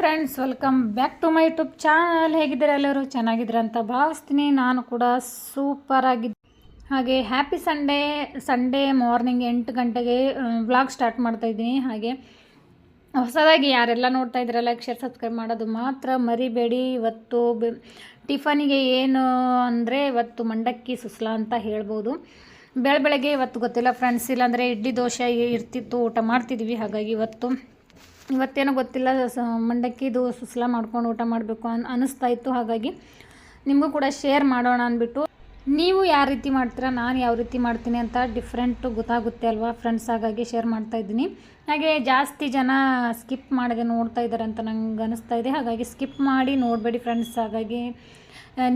Friends welcome back to my YouTube channel ಹೇಗಿದ್ದಾರೆ ಎಲ್ಲರೂ? ಚೆನ್ನಾಗಿದ್ದೀರ ಅಂತ ಭಾವಿಸ್ತೀನಿ. ನಾನು ಕೂಡ ಸೂಪರ್ ಆಗಿದ್ದೆ ಹಾಗೆ ಹ್ಯಾಪಿ ಸಂಡೇ ಸಂಡೇ ಮಾರ್ನಿಂಗ್ ಎಂಟು ಗಂಟೆಗೆ ವ್ಲಾಗ್ ಸ್ಟಾರ್ಟ್ ಮಾಡ್ತಾ ಇದ್ದೀನಿ. ಹಾಗೆ ಹೊಸದಾಗಿ ಯಾರೆಲ್ಲ ನೋಡ್ತಾ ಇದ್ರೆ ಲೈಕ್ ಶೇರ್ ಸಬ್ಸ್ಕ್ರೈಬ್ ಮಾಡೋದು ಮಾತ್ರ ಮರಿಬೇಡಿ. ಇವತ್ತು ಟಿಫನಿಗೆ ಏನು ಅಂದರೆ ಇವತ್ತು ಮಂಡಕ್ಕಿ ಸುಸ್ಲಾ ಅಂತ ಹೇಳ್ಬೋದು. ಬೆಳ ಬೆಳಗ್ಗೆ ಇವತ್ತು ಗೊತ್ತಿಲ್ಲ ಫ್ರೆಂಡ್ಸ್ ಇಲ್ಲಾಂದರೆ ಇಡ್ಲಿ ದೋಸೆ ಇರ್ತಿತ್ತು, ಊಟ ಮಾಡ್ತಿದ್ವಿ. ಹಾಗಾಗಿ ಇವತ್ತು ಇವತ್ತೇನೋ ಗೊತ್ತಿಲ್ಲ, ಸ ಮಂಡಕ್ಕಿದು ಸುಸಲ ಮಾಡ್ಕೊಂಡು ಊಟ ಮಾಡಬೇಕು ಅನ್ ಅನ್ನಿಸ್ತಾ ಇತ್ತು. ಹಾಗಾಗಿ ನಿಮಗೂ ಕೂಡ ಶೇರ್ ಮಾಡೋಣ ಅಂದ್ಬಿಟ್ಟು, ನೀವು ಯಾವ ರೀತಿ ಮಾಡ್ತೀರಾ, ನಾನು ಯಾವ ರೀತಿ ಮಾಡ್ತೀನಿ ಅಂತ ಡಿಫ್ರೆಂಟು ಗೊತ್ತಾಗುತ್ತೆ ಅಲ್ವಾ? ಫ್ರೆಂಡ್ಸ್ ಹಾಗಾಗಿ ಶೇರ್ ಮಾಡ್ತಾ ಇದ್ದೀನಿ. ಹಾಗೆ ಜಾಸ್ತಿ ಜನ ಸ್ಕಿಪ್ ಮಾಡದೆ ನೋಡ್ತಾ ಇದ್ದಾರೆ ಅಂತ ನಂಗೆ ಅನಿಸ್ತಾ ಇದೆ. ಹಾಗಾಗಿ ಸ್ಕಿಪ್ ಮಾಡಿ ನೋಡಬೇಡಿ ಫ್ರೆಂಡ್ಸ್ ಹಾಗಾಗಿ.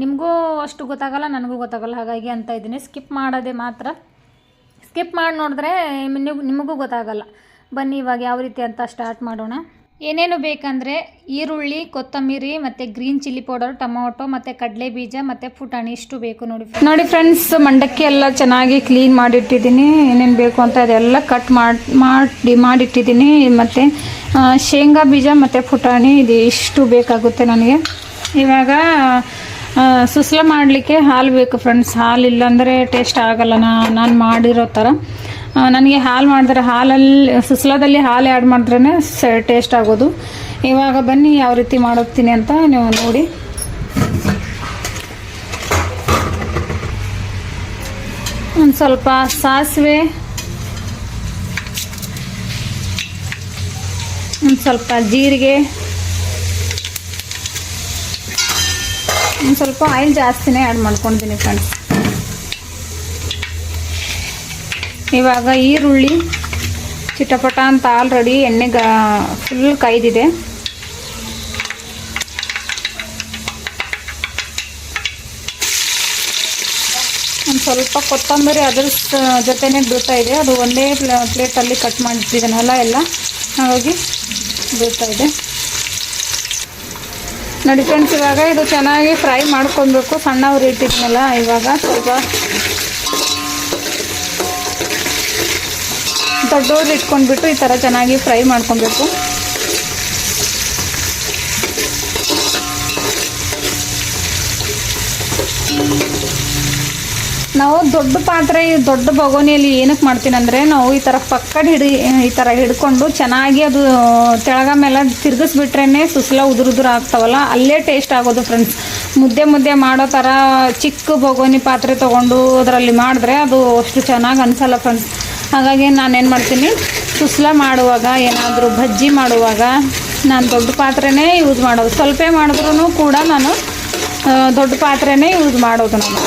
ನಿಮಗೂ ಅಷ್ಟು ಗೊತ್ತಾಗಲ್ಲ, ನನಗೂ ಗೊತ್ತಾಗಲ್ಲ ಹಾಗಾಗಿ ಅಂತ ಇದ್ದೀನಿ. ಸ್ಕಿಪ್ ಮಾಡೋದೇ ಮಾತ್ರ ಸ್ಕಿಪ್ ಮಾಡಿ ನೋಡಿದ್ರೆ ನಿಮಗೂ ನಿಮಗೂ ಗೊತ್ತಾಗಲ್ಲ. ಬನ್ನಿ ಇವಾಗ ಯಾವ ರೀತಿ ಅಂತ ಸ್ಟಾರ್ಟ್ ಮಾಡೋಣ. ಏನೇನು ಬೇಕಂದರೆ ಈರುಳ್ಳಿ, ಕೊತ್ತಂಬರಿ ಮತ್ತು ಗ್ರೀನ್ ಚಿಲ್ಲಿ ಪೌಡರ್ ಟೊಮೊಟೊ ಮತ್ತು ಕಡಲೆ ಬೀಜ ಮತ್ತು ಪುಟಾಣಿ ಇಷ್ಟು ಬೇಕು ನೋಡಿ ನೋಡಿ ಫ್ರೆಂಡ್ಸ್ ಮಂಡಕ್ಕಿ ಎಲ್ಲ ಚೆನ್ನಾಗಿ ಕ್ಲೀನ್ ಮಾಡಿಟ್ಟಿದ್ದೀನಿ. ಏನೇನು ಬೇಕು ಅಂತ ಅದೆಲ್ಲ ಕಟ್ ಮಾಡಿ ಮಾಡಿ, ಮಾಡಿಟ್ಟಿದ್ದೀನಿ. ಮತ್ತು ಶೇಂಗಾ ಬೀಜ ಮತ್ತು ಪುಟಾಣಿ ಇದು ಇಷ್ಟು ಬೇಕಾಗುತ್ತೆ ನನಗೆ. ಇವಾಗ ಸುಸ್ಲ ಮಾಡಲಿಕ್ಕೆ ಹಾಲು ಬೇಕು ಫ್ರೆಂಡ್ಸ್ ಹಾಲು ಇಲ್ಲಾಂದರೆ ಟೇಸ್ಟ್ ಆಗಲ್ಲ ನಾನು ಮಾಡಿರೋ ಥರ ನನಗೆ ಹಾಲು ಮಾಡಿದ್ರೆ ಹಾಲಲ್ಲಿ, ಸುಸ್ಲದಲ್ಲಿ ಹಾಲು ಆ್ಯಡ್ ಮಾಡಿದ್ರೇ ಸ ಟೇಸ್ಟ್ ಆಗೋದು. ಇವಾಗ ಬನ್ನಿ ಯಾವ ರೀತಿ ಮಾಡೋಗ್ತೀನಿ ಅಂತ ನೀವು ನೋಡಿ. ಒಂದು ಸ್ವಲ್ಪ ಸಾಸಿವೆ. ಒಂದು ಸ್ವಲ್ಪ ಜೀರಿಗೆ. ಒಂದು ಸ್ವಲ್ಪ ಆಯಿಲ್ ಜಾಸ್ತಿನೇ ಆ್ಯಡ್ ಮಾಡ್ಕೊತೀನಿ ಫ್ರೆಂಡ್ಸ್ ಇವಾಗ ಈರುಳ್ಳಿ, ಚಿಟಪಟ ಅಂತ ಆಲ್ರೆಡಿ ಎಣ್ಣೆಗ ಫುಲ್ ಕಾಯ್ದಿದೆ. ಒಂದು ಸ್ವಲ್ಪ ಕೊತ್ತಂಬರಿ ಅದ್ರ ಜೊತೆನೆ ಬೀಳ್ತಾ ಇದೆ. ಅದು ಒಂದೇ ಪ್ಲೇಟಲ್ಲಿ ಕಟ್ ಮಾಡಿಟ್ಟಿದ್ದೀನಲ್ಲ ಎಲ್ಲ. ಹಾಗಾಗಿ ಬೀಳ್ತಾ ಇದೆ. ನೋಡಿ ಫ್ರೆಂಡ್ಸ್ ಇವಾಗ ಇದು ಚೆನ್ನಾಗಿ ಫ್ರೈ ಮಾಡ್ಕೊಬೇಕು. ಸಣ್ಣವ್ರು ಇಟ್ಟಿದ್ನಲ್ಲ, ಇವಾಗ ಸ್ವಲ್ಪ ದೊಡ್ಡವ್ರು ಇಟ್ಕೊಂಡ್ಬಿಟ್ಟು ಈ ಥರ ಚೆನ್ನಾಗಿ ಫ್ರೈ ಮಾಡ್ಕೊಬೇಕು. ನಾವು ದೊಡ್ಡ ಪಾತ್ರೆ, ದೊಡ್ಡ ಬಗೋನಿಯಲ್ಲಿ ಏನಕ್ಕೆ ಮಾಡ್ತೀನಿ ಅಂದರೆ ನಾವು ಈ ಥರ ಪಕ್ಕದ ಹಿಡಿ, ಈ ಥರ ಹಿಡ್ಕೊಂಡು ಚೆನ್ನಾಗಿ ಅದು ತೆಳಗ ಮೇಲೆ ತಿರ್ಗಿಸ್ಬಿಟ್ರೇ ಸುಸಲ ಉದುರು ಉದುರು ಆಗ್ತಾವಲ್ಲ, ಅಲ್ಲೇ ಟೇಸ್ಟ್ ಆಗೋದು ಫ್ರೆಂಡ್ಸ್ ಮುದ್ದೆ ಮುದ್ದೆ ಮಾಡೋ ಥರ ಚಿಕ್ಕ ಬಗೋನಿ ಪಾತ್ರೆ ತೊಗೊಂಡು ಅದರಲ್ಲಿ ಮಾಡಿದ್ರೆ ಅದು ಅಷ್ಟು ಚೆನ್ನಾಗಿ ಅನಿಸಲ್ಲ ಫ್ರೆಂಡ್ಸ್ ಹಾಗಾಗಿ ನಾನೇನು ಮಾಡ್ತೀನಿ? ಸುಸ್ಲ ಮಾಡುವಾಗ, ಏನಾದರೂ ಬಜ್ಜಿ ಮಾಡುವಾಗ ನಾನು ದೊಡ್ಡ ಪಾತ್ರೆನೇ ಯೂಸ್ ಮಾಡೋದು. ಸ್ವಲ್ಪ ಮಾಡಿದ್ರೂ ಕೂಡ ನಾನು ದೊಡ್ಡ ಪಾತ್ರೆನೇ ಯೂಸ್ ಮಾಡೋದು ನಾನು.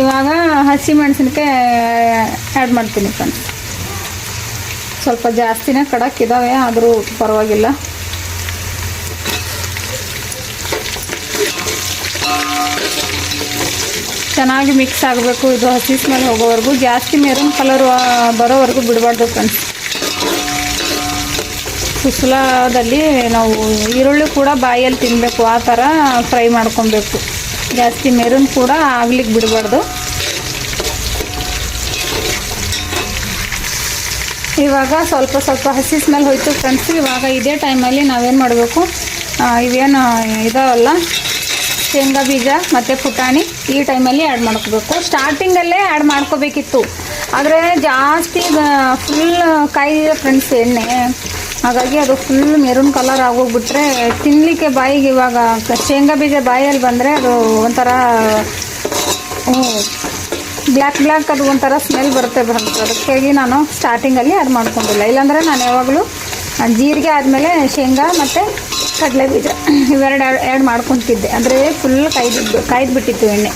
ಇವಾಗ ಹಸಿ ಮೆಣಸಿನ್ಕಾಯಿ ಆ್ಯಡ್ ಮಾಡ್ತೀನಿ ಫ್ರೆಂಡ್ಸ್ ಸ್ವಲ್ಪ ಜಾಸ್ತಿನೇ ಕಡಕ್ ಇದ್ದಾವೆ ಆದರೂ ಪರವಾಗಿಲ್ಲ. ಚೆನ್ನಾಗಿ ಮಿಕ್ಸ್ ಆಗಬೇಕು. ಇದು ಹಸಿ ಸ್ಮೆಲ್ ಹೋಗೋವರೆಗೂ. ಜಾಸ್ತಿ ಮೆರೂನ್ ಕಲರ್ ಬರೋವರೆಗೂ ಬಿಡಬಾರ್ದು ಫ್ರೆಂಡ್ಸ್ ಸುಸಲಾದಲ್ಲಿ ನಾವು ಈರುಳ್ಳಿ ಕೂಡ ಬಾಯಲ್ಲಿ ತಿನ್ನಬೇಕು ಆ ಥರ ಫ್ರೈ ಮಾಡ್ಕೊಬೇಕು. ಜಾಸ್ತಿ ಮೆರೂನ್ ಕೂಡ ಆಗ್ಲಿಕ್ಕೆ ಬಿಡಬಾರ್ದು. ಇವಾಗ ಸ್ವಲ್ಪ ಸ್ವಲ್ಪ ಹಸಿ ಸ್ಮೆಲ್ ಹೋಯ್ತು ಫ್ರೆಂಡ್ಸ್ ಇವಾಗ ಇದೇ ಟೈಮಲ್ಲಿ ನಾವೇನು ಮಾಡಬೇಕು? ಇವೇನು, ಇದಾವಲ್ಲ ಶೇಂಗಾ ಬೀಜ, ಮತ್ತು ಪುಟಾಣಿ ಈ ಟೈಮಲ್ಲಿ ಆ್ಯಡ್ ಮಾಡ್ಕೋಬೇಕು. ಸ್ಟಾರ್ಟಿಂಗಲ್ಲೇ ಆ್ಯಡ್ ಮಾಡ್ಕೋಬೇಕಿತ್ತು. ಆದರೆ ಜಾಸ್ತಿ ಫುಲ್ ಕಾಯಿದೆ ಫ್ರೆಂಡ್ಸ್ ಎಣ್ಣೆ. ಹಾಗಾಗಿ ಅದು ಫುಲ್ ಮೆರೂನ್ ಕಲರ್ ಆಗೋಗ್ಬಿಟ್ರೆ ತಿನ್ನಲಿಕ್ಕೆ ಬಾಯಿಗೆ ಇವಾಗ ಶೇಂಗಾ ಬೀಜ ಬಾಯಲ್ಲಿ ಬಂದರೆ ಅದು ಒಂಥರ ಬ್ಲ್ಯಾಕ್ ಬ್ಲ್ಯಾಕ್ ಅದು ಒಂಥರ ಸ್ಮೆಲ್ ಬರುತ್ತೆ ಬಂತು ಅದಕ್ಕಾಗಿ ನಾನು ಸ್ಟಾರ್ಟಿಂಗಲ್ಲಿ ಆ್ಯಡ್ ಮಾಡ್ಕೊಂಡಿಲ್ಲ. ಇಲ್ಲಾಂದರೆ ನಾನು ಯಾವಾಗಲೂ ಜೀರಿಗೆ ಆದಮೇಲೆ ಶೇಂಗಾ ಮತ್ತು ಕಡಲೆ ಬೀಜ ಇವೆರಡು ಎರಡು ಮಾಡ್ಕೊತಿದ್ದೆ. ಅಂದರೆ ಫುಲ್ ಕಾಯ್ದಿದ್ದು ಕಾಯ್ದು ಬಿಟ್ಟಿತ್ತು ಎಣ್ಣೆ.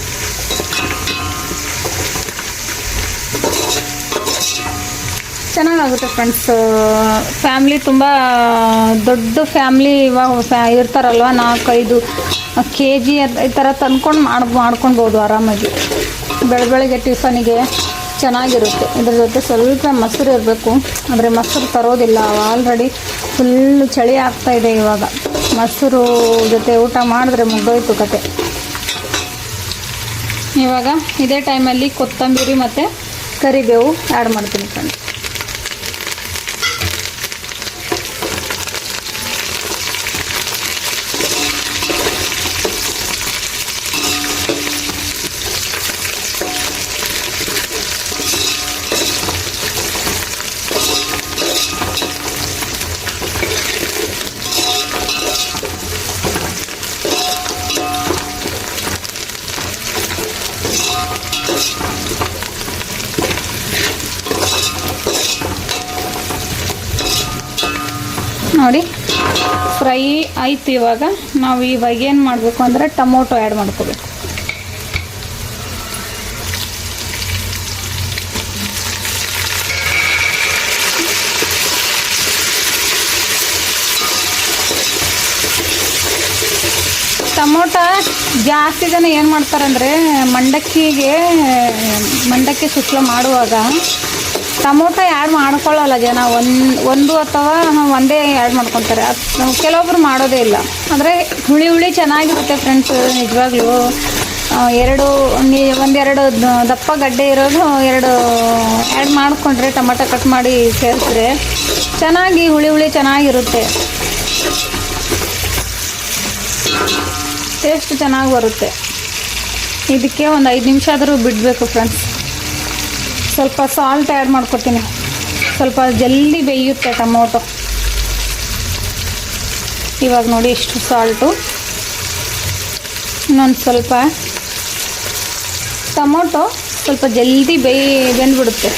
ಚೆನ್ನಾಗಾಗುತ್ತೆ ಫ್ರೆಂಡ್ಸ್ ಫ್ಯಾಮ್ಲಿ ತುಂಬ ದೊಡ್ಡ ಫ್ಯಾಮ್ಲಿ ಇವಾಗ ಫ್ಯಾ ಇರ್ತಾರಲ್ವ? ನಾಲ್ಕೈದು ಕೆ ಜಿ ಈ ಥರ ತಂದ್ಕೊಂಡು ಮಾಡಿ ಮಾಡ್ಕೊಳ್ಬೋದು ಆರಾಮಾಗಿ. ಬೆಳ ಬೆಳಗ್ಗೆ ಟಿಫನಿಗೆ ಚೆನ್ನಾಗಿರುತ್ತೆ. ಇದ್ರ ಜೊತೆ ಸ್ವಲ್ಪ ಮೊಸರು ಇರಬೇಕು. ಅಂದರೆ ಮೊಸರು ತರೋದಿಲ್ಲ. ಆಲ್ರೆಡಿ ಫುಲ್ಲು ಚಳಿ ಆಗ್ತಾಯಿದೆ ಇವಾಗ. ಮೊಸರು ಜೊತೆ ಊಟ ಮಾಡಿದ್ರೆ ಮುಗ್ದೋಯ್ತು ಕತೆ. ಇವಾಗ ಇದೇ ಟೈಮಲ್ಲಿ ಕೊತ್ತಂಬರಿ ಮತ್ತು ಕರಿಬೇವು ಆ್ಯಡ್ ಮಾಡ್ತೀನಿ ಫ್ರೆಂಡ್ಸ್. ನೋಡಿ, ಫ್ರೈ ಆಯ್ತು ಇವಾಗ. ನಾವು ಇವಾಗ ಏನು ಮಾಡಬೇಕು ಅಂದರೆ ಟೊಮೊಟೊ ಆ್ಯಡ್ ಮಾಡ್ಕೋಬೇಕು. ಟೊಮೊಟ ಜಾಸ್ತಿ ಜನ ಏನು ಮಾಡ್ತಾರಂದರೆ ಮಂಡಕ್ಕಿಗೆ, ಮಂಡಕ್ಕಿ ಸುತ್ತಲ ಮಾಡುವಾಗ ಟೊಮೊಟೊ ಆ್ಯಡ್ ಮಾಡ್ಕೊಳ್ಳಲ್ಲ ಜನ. ಒಂದು ಒಂದು ಅಥವಾ ಒಂದೇ ಆ್ಯಡ್ ಮಾಡ್ಕೊತಾರೆ. ಅದು ಕೆಲವೊಬ್ರು ಮಾಡೋದೇ ಇಲ್ಲ. ಅಂದರೆ ಹುಳಿ ಹುಳಿ ಚೆನ್ನಾಗಿರುತ್ತೆ ಫ್ರೆಂಡ್ಸ್ ನಿಜವಾಗ್ಲೂ. ಎರಡು ಒಂದೆರಡು ದಪ್ಪ ಗಡ್ಡೆ ಇರೋದು ಎರಡು ಆ್ಯಡ್ ಮಾಡಿಕೊಂಡ್ರೆ ಟೊಮೊಟೊ ಕಟ್ ಮಾಡಿ ಸೇರಿಸ್ರೆ ಚೆನ್ನಾಗಿ ಹುಳಿ ಹುಳಿ ಚೆನ್ನಾಗಿರುತ್ತೆ. ಟೇಸ್ಟ್ ಚೆನ್ನಾಗಿ ಬರುತ್ತೆ. ಇದಕ್ಕೆ ಒಂದು ಐದು ನಿಮಿಷ ಆದರೂ ಬಿಡಬೇಕು ಫ್ರೆಂಡ್ಸ್ ಸ್ವಲ್ಪ ಸಾಲ್ಟ್ ಆ್ಯಡ್ ಮಾಡ್ಕೊತೀನಿ ಸ್ವಲ್ಪ ಜಲ್ದಿ ಬೇಯುತ್ತೆ ಟೊಮೊಟೊ. ಇವಾಗ ನೋಡಿ ಇಷ್ಟು ಸಾಲ್ಟು ಇನ್ನೊಂದು ಸ್ವಲ್ಪ ಟೊಮೊಟೊ ಸ್ವಲ್ಪ ಜಲ್ದಿ ಬೇಯಿ ಬೆಂದ್ಬಿಡುತ್ತೆ.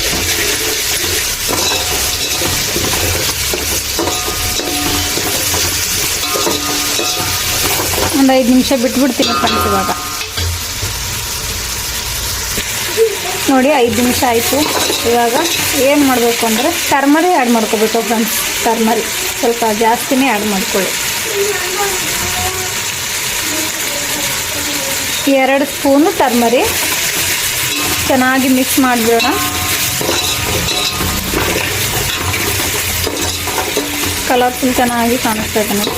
ಒಂದು ಐದು ನಿಮಿಷ ಬಿಟ್ಬಿಡ್ತೀನಿ ಫ್ರೆಂಡ್ಸ್ ಇವಾಗ. ನೋಡಿ ಐದು ನಿಮಿಷ ಆಯಿತು. ಇವಾಗ ಏನು ಮಾಡಬೇಕು ಅಂದರೆ ಟರ್ಮರಿ ಆ್ಯಡ್ ಮಾಡ್ಕೋಬೇಕು ಫ್ರೆಂಡ್ಸ್ ಟರ್ಮರಿ. ಸ್ವಲ್ಪ ಜಾಸ್ತಿನೇ ಆ್ಯಡ್ ಮಾಡ್ಕೊಳ್ಳಿ. ಎರಡು ಸ್ಪೂನು ಟರ್ಮರಿ. ಚೆನ್ನಾಗಿ ಮಿಕ್ಸ್ ಮಾಡಿಬಿಡೋಣ. ಕಲರ್ಫುಲ್ ಚೆನ್ನಾಗಿ ಕಾಣಿಸ್ತಾ ಇದೆ ನೋಡಿ.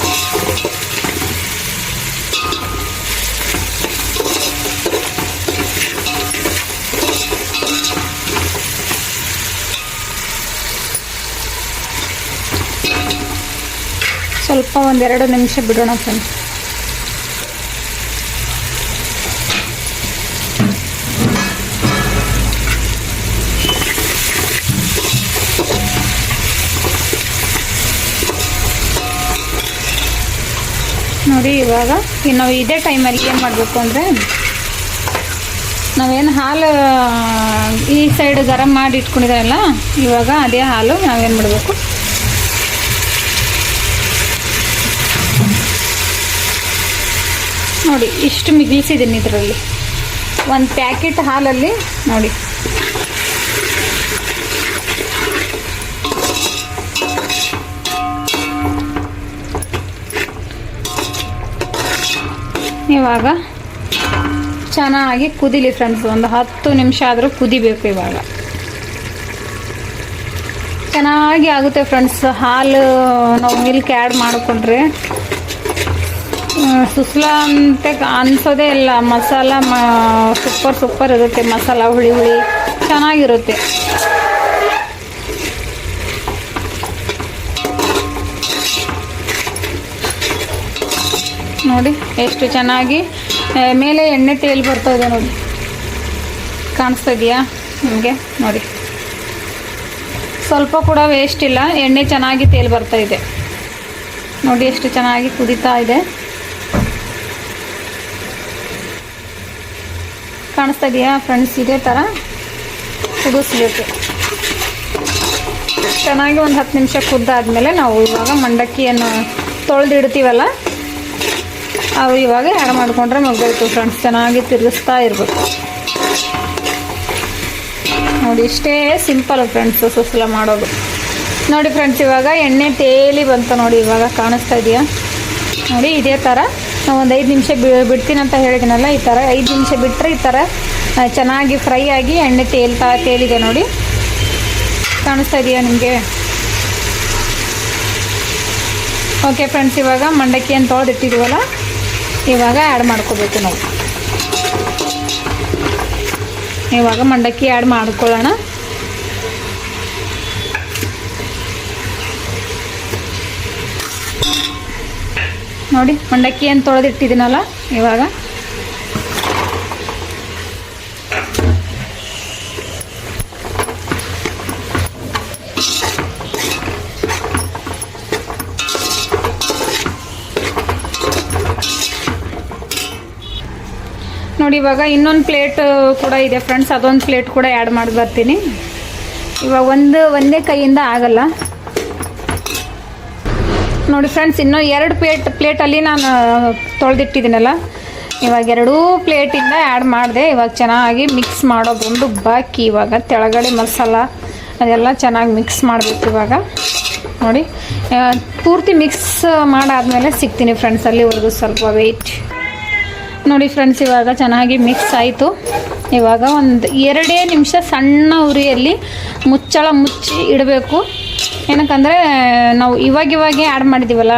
ಸ್ವಲ್ಪ ಒಂದೆರಡು ನಿಮಿಷ ಬಿಡೋಣ ಫ್ರೆಂಡ್ಸ್. ನೋಡಿ, ಇವಾಗ ಈ ನಾವು ಇದೇ ಟೈಮಲ್ಲಿ ಏನು ಮಾಡಬೇಕು ಅಂದರೆ ನಾವೇನು ಹಾಲು ಈ ಸೈಡ್ ಗರಂ ಮಾಡಿ ಇಟ್ಕೊಂಡಿದ್ದಾರಲ್ಲ ಇವಾಗ ಅದೇ ಹಾಲು ನಾವೇನು ಮಾಡಬೇಕು? ನೋಡಿ, ಇಷ್ಟು ಮಿಗಿಲ್ಸಿದ್ದೀನಿ ಇದರಲ್ಲಿ. ಒಂದು ಪ್ಯಾಕೆಟ್ ಹಾಲಲ್ಲಿ ನೋಡಿ. ಇವಾಗ ಚೆನ್ನಾಗಿ ಕುದಿಲಿ ಫ್ರೆಂಡ್ಸ್ ಒಂದು ಹತ್ತು ನಿಮಿಷ ಆದರೂ ಕುದಿಬೇಕು ಇವಾಗ. ಚೆನ್ನಾಗಿ ಆಗುತ್ತೆ ಫ್ರೆಂಡ್ಸ್ ಹಾಲು ನಾವು ಮಿಲ್ಕ್ ಆ್ಯಡ್ ಮಾಡಿಕೊಂಡ್ರೆ. ಸುಸ್ಲ ಅಂತ ಅನ್ಸೋದೇ ಇಲ್ಲ. ಮಸಾಲ ಮ ಸೂಪರ್ ಸೂಪರ್ ಇರುತ್ತೆ. ಮಸಾಲ ಹುಳಿ ಹುಳಿ ಚೆನ್ನಾಗಿರುತ್ತೆ. ನೋಡಿ, ಎಷ್ಟು ಚೆನ್ನಾಗಿ ಮೇಲೆ ಎಣ್ಣೆ ತೇಲ್ ಬರ್ತಾ ಇದೆ ನೋಡಿ. ಕಾಣಿಸ್ತಾ ಇದೆಯಾ? ನಿಮಗೆ ನೋಡಿ. ಸ್ವಲ್ಪ ಕೂಡ ವೇಸ್ಟ್ ಇಲ್ಲ. ಎಣ್ಣೆ ಚೆನ್ನಾಗಿ ತೇಲ್ ಬರ್ತಾ ಇದೆ. ನೋಡಿ, ಎಷ್ಟು ಚೆನ್ನಾಗಿ ಕುದೀತಾ ಇದೆ. ಕಾಣಿಸ್ತಾ ಇದೆಯಾ? ಫ್ರೆಂಡ್ಸ್ ಇದೇ ಥರ ಕುದಿಸ್ಬೇಕು ಚೆನ್ನಾಗಿ ಒಂದು ಹತ್ತು ನಿಮಿಷ ಕುದ್ದಾದಮೇಲೆ ನಾವು ಇವಾಗ ಮಂಡಕ್ಕಿಯನ್ನು ತೊಳೆದಿಡ್ತೀವಲ್ಲ, ಅವು ಇವಾಗ ಆ್ಯಡ್ ಮಾಡಿಕೊಂಡ್ರೆ ಮುಗ್ದೋಯ್ತು ಫ್ರೆಂಡ್ಸ್ ಚೆನ್ನಾಗಿ ತಿರುಗಿಸ್ತಾ ಇರಬೇಕು. ನೋಡಿ, ಇಷ್ಟೇ ಸಿಂಪಲ್ ಫ್ರೆಂಡ್ಸ್ ಸುಸಲ ಮಾಡೋದು. ನೋಡಿ ಫ್ರೆಂಡ್ಸ್ ಇವಾಗ ಎಣ್ಣೆ ತೇಲಿ ಬಂತು ನೋಡಿ, ಇವಾಗ ಕಾಣಿಸ್ತಾ ಇದೆಯಾ? ನೋಡಿ, ಇದೇ ಥರ ನಾವು ಒಂದು ಐದು ನಿಮಿಷ ಬಿಡ್ತೀನಿ ಅಂತ ಹೇಳಿದ್ನಲ್ಲ, ಈ ಥರ ಐದು ನಿಮಿಷ ಬಿಟ್ಟರೆ ಈ ಥರ ಚೆನ್ನಾಗಿ ಫ್ರೈ ಆಗಿ ಎಣ್ಣೆ ತೇಲ್ತಾ ತೇಲಿದೆ ನೋಡಿ. ಕಾಣಿಸ್ತಾ ಇದೆಯಾ ನಿಮಗೆ? ಓಕೆ ಫ್ರೆಂಡ್ಸ್ ಇವಾಗ ಮಂಡಕ್ಕಿ ಅಂತ ತೊಳೆದಿಟ್ಟಿದ್ದೀವಲ್ಲ ಇವಾಗ ಆ್ಯಡ್ ಮಾಡ್ಕೋಬೇಕು ನಾವು. ಇವಾಗ ಮಂಡಕ್ಕಿ ಆ್ಯಡ್ ಮಾಡ್ಕೊಳ್ಳೋಣ. ನೋಡಿ, ಮಂಡಕ್ಕಿ ಏನು ತೊಳೆದಿಟ್ಟಿದ್ದೀನಲ್ಲ, ಇವಾಗ. ನೋಡಿ, ಇವಾಗ ಇನ್ನೊಂದು ಪ್ಲೇಟ್ ಕೂಡ ಇದೆ, ಫ್ರೆಂಡ್ಸ್, ಅದೊಂದು ಪ್ಲೇಟ್ ಕೂಡ ಆ್ಯಡ್ ಮಾಡಿ ಬರ್ತೀನಿ ಇವಾಗ ಒಂದು, ಒಂದೇ ಕೈಯಿಂದ ಆಗಲ್ಲ. ನೋಡಿ ಫ್ರೆಂಡ್ಸ್, ಇನ್ನೂ ಎರಡು ಪ್ಲೇಟ್ ಪ್ಲೇಟಲ್ಲಿ ನಾನು ತೊಳೆದಿಟ್ಟಿದ್ದೀನಲ್ಲ. ಇವಾಗ ಎರಡೂ ಪ್ಲೇಟಿಂದ ಆ್ಯಡ್ ಮಾಡಿದೆ. ಇವಾಗ ಚೆನ್ನಾಗಿ ಮಿಕ್ಸ್ ಮಾಡೋದೊಂದು ಬಾಕಿ. ಇವಾಗ ತೆಳಗಡೆ ಮಸಾಲ ಅದೆಲ್ಲ ಚೆನ್ನಾಗಿ ಮಿಕ್ಸ್ ಮಾಡಬೇಕು ಇವಾಗ. ನೋಡಿ ಪೂರ್ತಿ ಮಿಕ್ಸ್ ಮಾಡಾದಮೇಲೆ ಸಿಗ್ತೀನಿ ಫ್ರೆಂಡ್ಸ್ ಅಲ್ಲಿವರೆಗೂ ಸ್ವಲ್ಪ ವೆಯ್ಟ್ ನೋಡಿ ಫ್ರೆಂಡ್ಸ್ ಇವಾಗ ಚೆನ್ನಾಗಿ ಮಿಕ್ಸ್ ಆಯಿತು. ಇವಾಗ ಒಂದು ಎರಡೇ ನಿಮಿಷ ಸಣ್ಣ ಉರಿಯಲ್ಲಿ ಮುಚ್ಚಳ ಮುಚ್ಚಿ ಇಡಬೇಕು. ಏನಕ್ಕಂದರೆ ನಾವು ಇವಾಗ ಇವಾಗೆ ಆ್ಯಡ್ ಮಾಡಿದ್ದೀವಲ್ಲ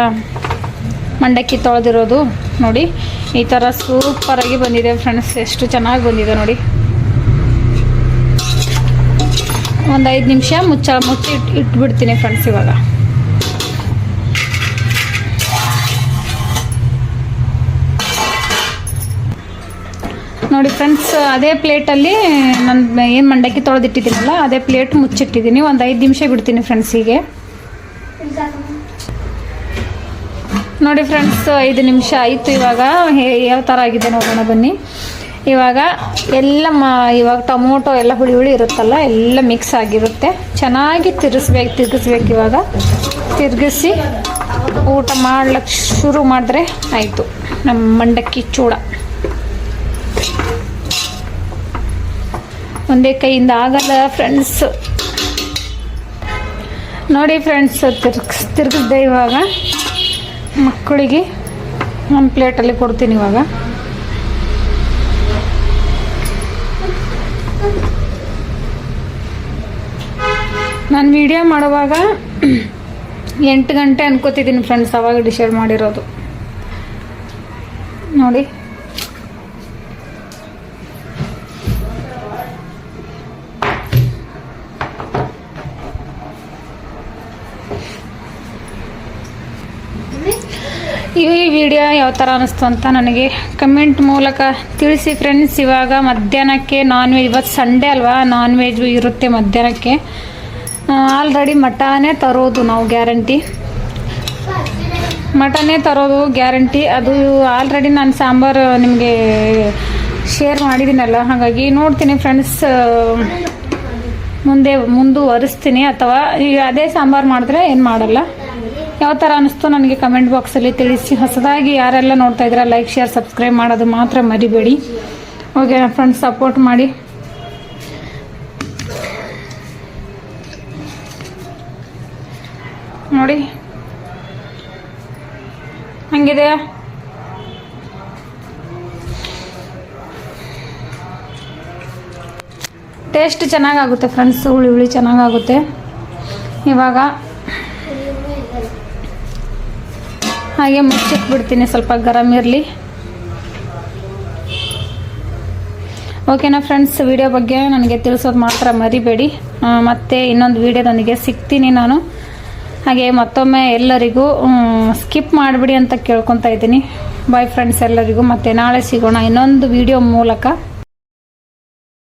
ಮಂಡಕ್ಕಿ ತೊಳೆದಿರೋದು, ನೋಡಿ. ಈ ಥರ ಸೂಪರಾಗಿ ಬಂದಿದೆ ಫ್ರೆಂಡ್ಸ್ ಎಷ್ಟು ಚೆನ್ನಾಗಿ ಬಂದಿದೆ ನೋಡಿ. ಒಂದು ಐದು ನಿಮಿಷ ಮುಚ್ಚ, ಮುಚ್ಚಿ ಇಟ್ ಇಟ್ಬಿಡ್ತೀನಿ ಫ್ರೆಂಡ್ಸ್ ಇವಾಗ. ನೋಡಿ ಫ್ರೆಂಡ್ಸ್ ಅದೇ ಪ್ಲೇಟಲ್ಲಿ ನಾನು ಏನು ಮಂಡಕ್ಕಿ ತೊಳೆದಿಟ್ಟಿದ್ದೀನಲ್ಲ, ಅದೇ ಪ್ಲೇಟ್ ಮುಚ್ಚಿಟ್ಟಿದ್ದೀನಿ. ಒಂದು ಐದು ನಿಮಿಷ ಬಿಡ್ತೀನಿ ಫ್ರೆಂಡ್ಸಿಗೆ ನೋಡಿ ಫ್ರೆಂಡ್ಸ್ ಐದು ನಿಮಿಷ ಆಯಿತು ಇವಾಗ. ಯಾವ ಥರ ಆಗಿದೆ ನೋಡೋಣ ಬನ್ನಿ. ಇವಾಗ ಎಲ್ಲ ಮ, ಇವಾಗ ಟೊಮೊಟೊ ಎಲ್ಲ ಹುಳಿ ಹುಳಿ ಇರುತ್ತಲ್ಲ, ಎಲ್ಲ ಮಿಕ್ಸ್ ಆಗಿರುತ್ತೆ. ಚೆನ್ನಾಗಿ ತಿರ್ಗಿಸ್ಬೇಕು ತಿರ್ಗಿಸ್ಬೇಕು ಇವಾಗ. ತಿರ್ಗಿಸಿ ಊಟ ಮಾಡ್ಲಿಕ್ಕೆ ಶುರು ಮಾಡಿದ್ರೆ ಆಯಿತು. ನಮ್ಮ ಮಂಡಕ್ಕಿ ಚೂಡ. ಒಂದೇ ಕೈಯಿಂದ ಆಗಲ್ಲ ಫ್ರೆಂಡ್ಸ್ ನೋಡಿ ಫ್ರೆಂಡ್ಸ್ ತಿರ್ಗಿಸ್, ತಿರ್ಗಿಸ್ದೆ ಇವಾಗ ಮಕ್ಕಳಿಗೆ ಒಂದು ಪ್ಲೇಟಲ್ಲಿ ಕೊಡ್ತೀನಿ ಇವಾಗ. ನಾನು ವಿಡಿಯೋ ಮಾಡುವಾಗ ಎಂಟು ಗಂಟೆ ಅನ್ಕೋತಿದ್ದೀನಿ ಫ್ರೆಂಡ್ಸ್ ಅವಾಗ ಡಿಸೈಡ್ ಮಾಡಿರೋದು. ನೋಡಿ ಈ ವಿಡಿಯೋ ಯಾವ ಥರ ಅನ್ನಿಸ್ತು ಅಂತ ನನಗೆ ಕಮೆಂಟ್ ಮೂಲಕ ತಿಳಿಸಿ ಫ್ರೆಂಡ್ಸ್ ಇವಾಗ ಮಧ್ಯಾಹ್ನಕ್ಕೆ ನಾನ್ ವೆಜ್ ಇವತ್ತು ಸಂಡೇ ಅಲ್ವಾ? ನಾನ್ ವೆಜ್ ಇರುತ್ತೆ ಮಧ್ಯಾಹ್ನಕ್ಕೆ. ಆಲ್ರೆಡಿ ಮಟನೇ ತರೋದು ನಾವು ಗ್ಯಾರಂಟಿ ಮಟನೇ ತರೋದು ಗ್ಯಾರಂಟಿ ಅದು ಆಲ್ರೆಡಿ ನಾನು ಸಾಂಬಾರು ನಿಮಗೆ ಶೇರ್ ಮಾಡಿದ್ದೀನಲ್ಲ, ಹಾಗಾಗಿ ನೋಡ್ತೀನಿ ಫ್ರೆಂಡ್ಸ್ ಮುಂದೆ, ಮುಂದುವರಿಸ್ತೀನಿ. ಅಥವಾ ಈಗ ಅದೇ ಸಾಂಬಾರು ಮಾಡಿದ್ರೆ ಏನು ಮಾಡಲ್ಲ. ಯಾವ ಥರ ಅನಿಸ್ತು ನನಗೆ ಕಮೆಂಟ್ ಬಾಕ್ಸಲ್ಲಿ ತಿಳಿಸಿ. ಹೊಸದಾಗಿ ಯಾರೆಲ್ಲ ನೋಡ್ತಾ ಇದ್ದೀರಾ ಲೈಕ್ ಶೇರ್ ಸಬ್ಸ್ಕ್ರೈಬ್ ಮಾಡೋದು ಮಾತ್ರ ಮರಿಬೇಡಿ. ಓಕೆ ಫ್ರೆಂಡ್ಸ್ ಸಪೋರ್ಟ್ ಮಾಡಿ. ನೋಡಿ. ಹಂಗಿದೆ? ಟೇಸ್ಟ್ ಚೆನ್ನಾಗಾಗುತ್ತೆ ಫ್ರೆಂಡ್ಸ್ ಹುಳಿ ಹುಳಿ ಚೆನ್ನಾಗಾಗುತ್ತೆ. ಇವಾಗ ಹಾಗೆ ಮುಚ್ಚಿಟ್ಬಿಡ್ತೀನಿ ಸ್ವಲ್ಪ ಗರಂ ಇರಲಿ. ಓಕೆನಾ ಫ್ರೆಂಡ್ಸ್ ವಿಡಿಯೋ ಬಗ್ಗೆ ನನಗೆ ತಿಳಿಸೋದು ಮಾತ್ರ ಮರಿಬೇಡಿ. ಮತ್ತೆ ಇನ್ನೊಂದು ವಿಡಿಯೋದೊಂದಿಗೆ ಸಿಗ್ತೀನಿ ನಾನು. ಹಾಗೆ ಮತ್ತೊಮ್ಮೆ ಎಲ್ಲರಿಗೂ ಸ್ಕಿಪ್ ಮಾಡಿಬಿಡಿ ಅಂತ ಕೇಳ್ಕೊತಾ ಇದ್ದೀನಿ. ಬಾಯ್ ಫ್ರೆಂಡ್ಸ್ ಎಲ್ಲರಿಗೂ. ಮತ್ತೆ ನಾಳೆ ಸಿಗೋಣ ಇನ್ನೊಂದು ವಿಡಿಯೋ ಮೂಲಕ.